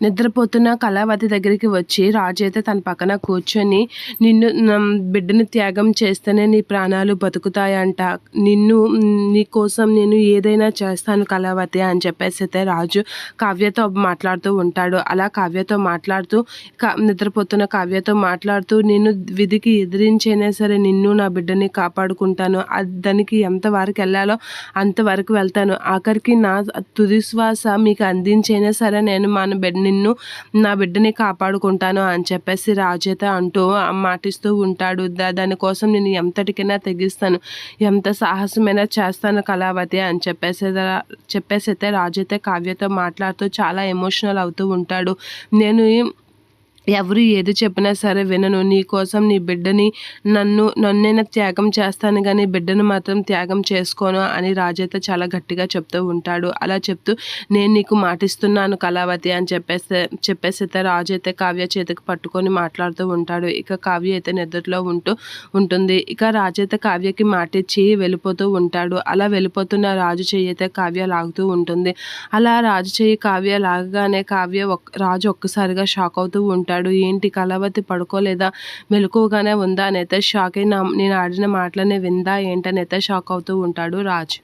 నిద్రపోతున్న కళావతి దగ్గరికి వచ్చి రాజు అయితే తన పక్కన కూర్చొని నిన్ను బిడ్డను త్యాగం చేస్తేనే నీ ప్రాణాలు బతుకుతాయంట. నిన్ను నీ కోసం నేను ఏదైనా చేస్తాను కళావతి అని చెప్పేసి అయితే రాజు కావ్యతో మాట్లాడుతూ ఉంటాడు. అలా కావ్యతో మాట్లాడుతూ నిద్రపోతున్న కావ్యతో మాట్లాడుతూ నేను విధికి ఎదిరించైనా సరే నిన్ను నా బిడ్డని కాపాడుకుంటాను. దానికి దానికి ఎంతవరకు వెళ్ళాలో అంతవరకు వెళ్తాను. ఆఖరికి నా తుది శ్వాస మీకు అందించైనా సరే నేను మన బిడ్డని నిన్ను నా బిడ్డని కాపాడుకుంటాను అని చెప్పేసి రాజేత అంటూ మాటిస్తూ ఉంటాడు. దా దానికోసం నేను ఎంతటికైనా తెగిస్తాను ఎంత సాహసమైనా చేస్తాను కళావతి అని చెప్పేసి చెప్పేసి అయితే రాజైతే కావ్యతో మాట్లాడుతూ చాలా ఎమోషనల్ అవుతూ ఉంటాడు. నేను ఎవరు ఏది చెప్పినా సరే వినను. నీ కోసం నీ బిడ్డని నన్ను నన్నైనా త్యాగం చేస్తాను కానీ బిడ్డను మాత్రం త్యాగం చేసుకోను అని రాజైతే చాలా గట్టిగా చెప్తూ ఉంటాడు. అలా చెప్తూ నేను నీకు మాటిస్తున్నాను కళావతి అని చెప్పేస్తే చెప్పేసి అయితే రాజు అయితే కావ్య చేతికి పట్టుకొని మాట్లాడుతూ ఉంటాడు. ఇక కావ్య అయితే నిద్రలో ఉంటూ ఉంటుంది. ఇక రాజు అయితే కావ్యకి మాటిచ్చి వెళ్ళిపోతూ ఉంటాడు. అలా వెళ్ళిపోతున్న రాజు చెయ్యి అయితే కావ్య లాగుతూ ఉంటుంది. అలా రాజు చెయ్యి కావ్య లాగగానే కావ్య రాజు ఒక్కసారిగా షాక్ అవుతూ ఉంటాడు. అంటాడు ఏంటి కళావతి పడుకోలేదా? మెలకువగానే ఉందా? అనైతే షాక్ అయిన నేను ఆడిన మాటలనే విందా? ఏంటనైతే షాక్ అవుతూ ఉంటాడు రాజ్.